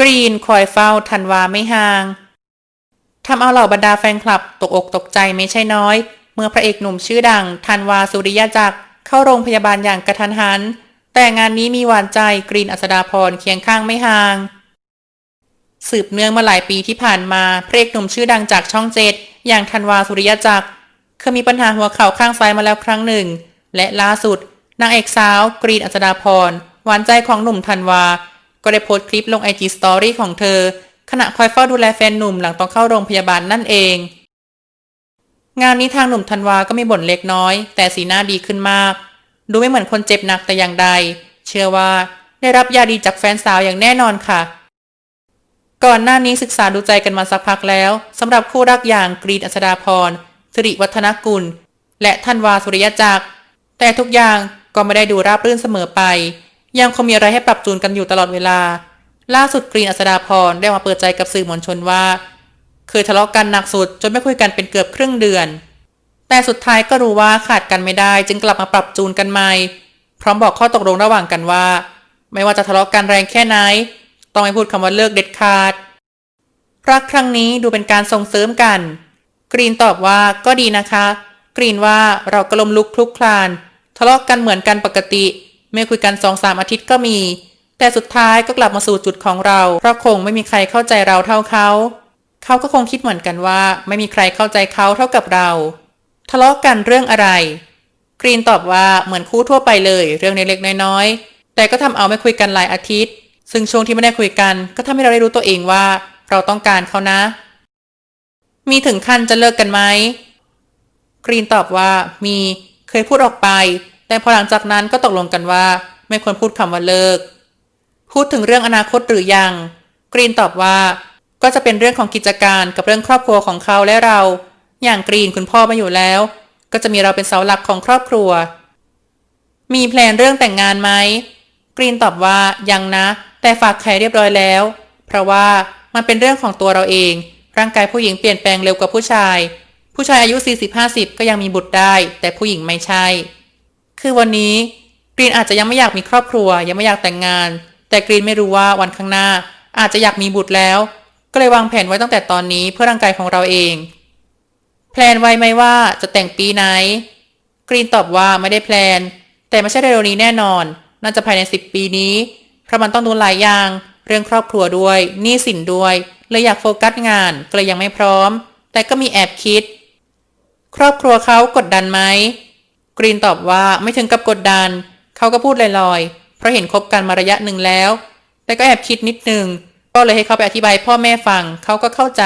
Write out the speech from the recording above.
กรีนคอยเฝ้าทันวาไม่ห่างทำเอาเหล่าบรรดาแฟนคลับตกอกตกใจไม่ใช่น้อย เมื่อพระเอกหนุ่มชื่อดังทันวาสุริยจักรเข้าโรงพยาบาลอย่างกระทันหัน แต่งานนี้มีหวานใจกรีนอัศดาพรเคียงข้างไม่ห่าง สืบเนื่องมาหลายปีที่ผ่านมาพระเอกหนุ่มชื่อดังจากช่องเจ็ดอย่างธันวาสุริยจักรเคยมีปัญหาหัวเข่าข้างซ้ายมาแล้วครั้งหนึ่ง และล่าสุด นางเอกสาว กรีนอัศดาพรหวานใจของหนุ่มธันวา ก็ได้โพสต์คลิปลงไอจีสตอรี่ของเธอ ขณะคอยเฝ้าดูแลแฟนหนุ่มหลังต้องเข้าโรงพยาบาลนั่นเอง งานนี้ทางหนุ่มธันวาก็มีบ่นเล็กน้อย แต่สีหน้าดีขึ้นมาก ดูไม่เหมือนคนเจ็บหนักแต่อย่างใด เชื่อว่าได้รับยาดีจากแฟนสาวอย่างแน่นอนค่ะ ก่อนหน้านี้ศึกษาดูใจกันมาสักพักแล้วสำหรับคู่รักอย่างกรีนอัศดาพรสิริวัฒนกุล และธันวาสุริยจักร แต่ทุกอย่างก็ไม่ได้ดูราบรื่นเสมอไป ยังคงมีอะไรให้ปรับจูนกันอยู่ตลอดเวลา ล่าสุดกรีนอัศดาพรได้มาเปิดใจกับสื่อมวลชนว่า เคยทะเลาะกันหนักสุดจนไม่คุยกันเป็นเกือบครึ่งเดือน แต่สุดท้ายก็รู้ว่าขาดกันไม่ได้จึงกลับมาปรับจูนกันใหม่ พร้อมบอกข้อตกลงระหว่างกันว่า ไม่ว่าจะทะเลาะกันแรงแค่ไหน ต้องไม่พูดคำว่าเลิกเด็ดขาด รักครั้งนี้ดูเป็นการส่งเสริมกัน กรีนตอบว่าก็ดีนะคะ กรีนว่าเราก็ลมลุกคลุกคลาน ทะเลาะกันเหมือนกันปกติ ไม่คุยกันสองสามอาทิตย์ก็มี แต่สุดท้ายก็กลับมาสู่จุดของเรา เพราะคงไม่มีใครเข้าใจเราเท่าเขา เขาก็คงคิดเหมือนกันว่า ไม่มีใครเข้าใจเขาเท่ากับเรา ทะเลาะกันเรื่องอะไร กรีนตอบว่าเหมือนคู่ทั่วไปเลย เรื่องเล็กๆน้อยๆ แต่ก็ทำเอาไม่คุยกันหลายอาทิตย์ ซึ่งช่วงที่ไม่ได้คุยกัน ก็ทำให้เราได้รู้ตัวเองว่า เราต้องการเขานะ มีถึงขั้นจะเลิกกันไหมกรีนตอบว่ามีเคยพูดออกไป แต่พอหลังจากนั้นก็ตกลงกันว่า ไม่ควรพูดคำว่าเลิก พูดถึงเรื่องอนาคตหรือยัง กรีนตอบว่า ก็จะเป็นเรื่องของกิจการกับเรื่องครอบครัวของเขาและเรา อย่างกรีนคุณพ่อมาอยู่แล้ว ก็จะมีเราเป็นเสาหลักของครอบครัว มีแพลนเรื่องแต่งงานไหมกรีนตอบว่ายังนะ แต่ฝากไข่เรียบร้อยแล้ว เพราะว่ามันเป็นเรื่องของตัวเราเอง ร่างกายผู้หญิงเปลี่ยนแปลงเร็วกว่าผู้ชาย ผู้ชายอายุ 40-50 ก็ยังมีบุตรได้ แต่ผู้หญิงไม่ใช่ คือวันนี้กรีนอาจจะยังไม่อยากมีครอบครัว ยังไม่อยากแต่งงาน แต่กรีนไม่รู้ว่าวันข้างหน้า อาจจะอยากมีบุตรแล้ว ก็เลยวางแผนไว้ตั้งแต่ตอนนี้เพื่อร่างกายของเราเอง แพลนไว้ไหมว่าจะแต่งปีไหน กรีนตอบว่าไม่ได้แพลน แต่ไม่ใช่เร็วนี้แน่นอน น่าจะภายใน 10 ปีนี้ เพราะมันต้องดูหลายอย่าง เรื่องครอบครัวด้วยหนี้สินด้วย เลยอยากโฟกัสงานก็เลยยังไม่พร้อม แต่ก็มีแอบคิด ครอบครัวเขากดดันไหม กรีนตอบว่าไม่ถึงกับกดดัน เขาก็พูดลอยๆ เพราะเห็นคบกันมาระยะหนึ่งแล้ว แต่ก็แอบคิดนิดนึง ก็เลยให้เขาไปอธิบายพ่อแม่ฟัง เขาก็เข้าใจ